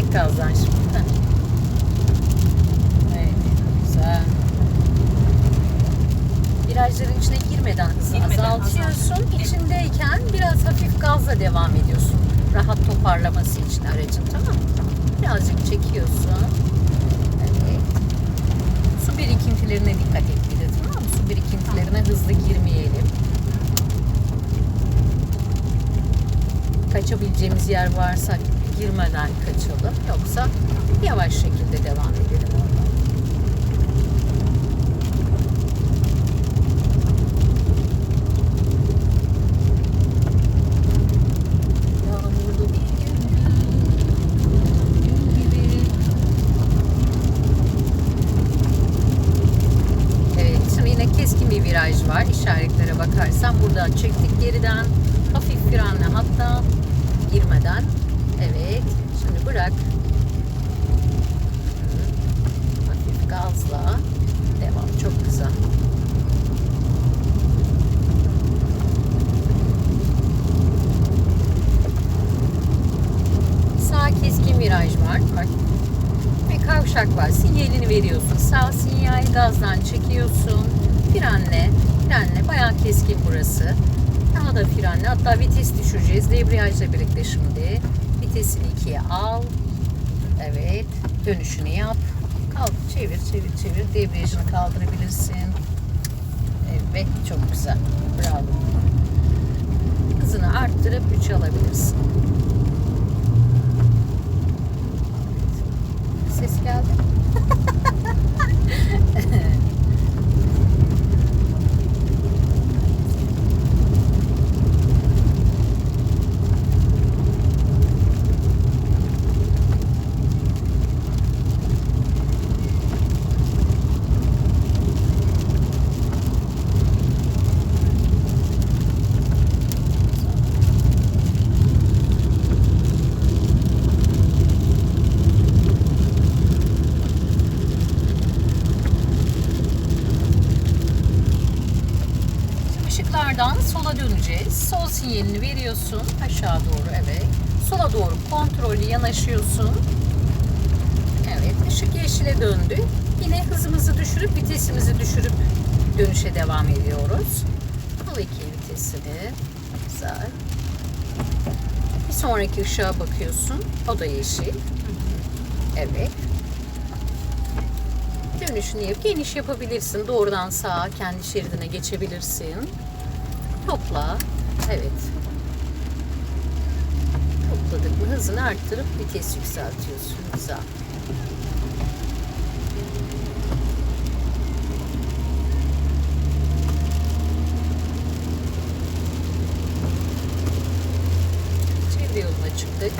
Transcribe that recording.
Hafif gazdan şimdi. Heh. Evet, güzel. Virajların içine girmeden hızı Girmeden azaltıyorsun. azalt. İçindeyken biraz hafif gazla devam ediyorsun. Rahat toparlaması için aracın tamam mı? Birazcık çekiyorsun. Evet. Su birikintilerine dikkat et bir de tamam mı? Su birikintilerine hızlı girmeyelim. Kaçabileceğimiz yer varsa girmeden kaçalım. Yoksa yavaş şekilde devam edelim bir viraj var. İşaretlere bakarsan buradan çektik geriden. Hafif frenle hatta girmeden. Evet, şimdi bırak. Hafif gazla. Devam, çok güzel. Sağ keskin viraj var. Bak. Ve kavşak var. Sinyalini veriyorsun. Sağ sinyal gazdan çekiyorsun. Frenle. Frenle. Bayağı keskin burası. Daha da frenle. Hatta vites düşüreceğiz. Debriyajla birlikte şimdi. Vitesini ikiye al. Evet. Dönüşünü yap. Kalk. Çevir çevir çevir. Debriyajını kaldırabilirsin. Evet. Çok güzel. Bravo. Hızını arttırıp 3 alabilirsin. Işıklardan sola döneceğiz. Sol sinyalini veriyorsun. Aşağı doğru evet. Sola doğru kontrollü yanaşıyorsun. Evet ışık yeşile döndü. Yine hızımızı düşürüp vitesimizi düşürüp dönüşe devam ediyoruz. Al iki vitesini. Güzel. Bir sonraki ışığa bakıyorsun. O da yeşil. Evet. Dönüşünü yap. Geniş yapabilirsin. Doğrudan sağa kendi şeridine geçebilirsin. Topla. Evet. Topladık mı hızını arttırıp vites yükseltiyorsun. Güzel. Çevre yoluna çıktık.